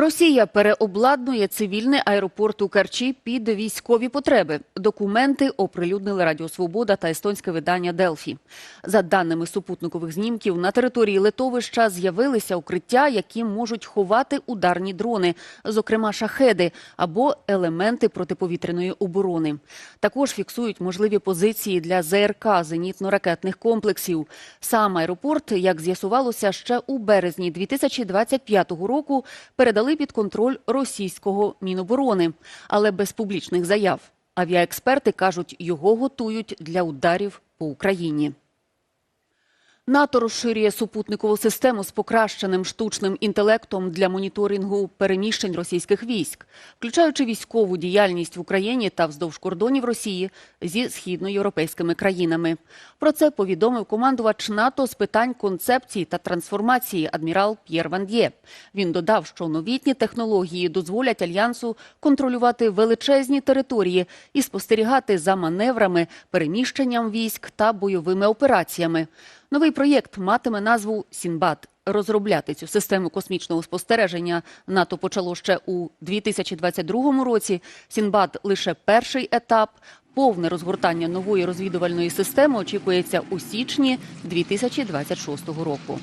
Росія переобладнує цивільний аеропорт у Керчі під військові потреби. Документи оприлюднили Радіо Свобода та естонське видання Делфі. За даними супутникових знімків, на території литовища з'явилися укриття, які можуть ховати ударні дрони, зокрема шахеди або елементи протиповітряної оборони. Також фіксують можливі позиції для ЗРК зенітно-ракетних комплексів. Сам аеропорт, як з'ясувалося, ще у березні 2025 року передали під контроль російського міноборони, але без публічних заяв. Авіаексперти кажуть, його готують для ударів по Україні. НАТО розширює супутникову систему з покращеним штучним інтелектом для моніторингу переміщень російських військ, включаючи військову діяльність в Україні та вздовж кордонів Росії зі східноєвропейськими країнами. Про це повідомив командувач НАТО з питань концепції та трансформації адмірал П'єр Ванд'є. Він додав, що новітні технології дозволять альянсу контролювати величезні території і спостерігати за маневрами, переміщенням військ та бойовими операціями. Новий проєкт матиме назву Сінбад. Розробляти цю систему космічного спостереження НАТО почало ще у 2022 році. Сінбад лише перший етап. Повне розгортання нової розвідувальної системи очікується у січні 2026 року.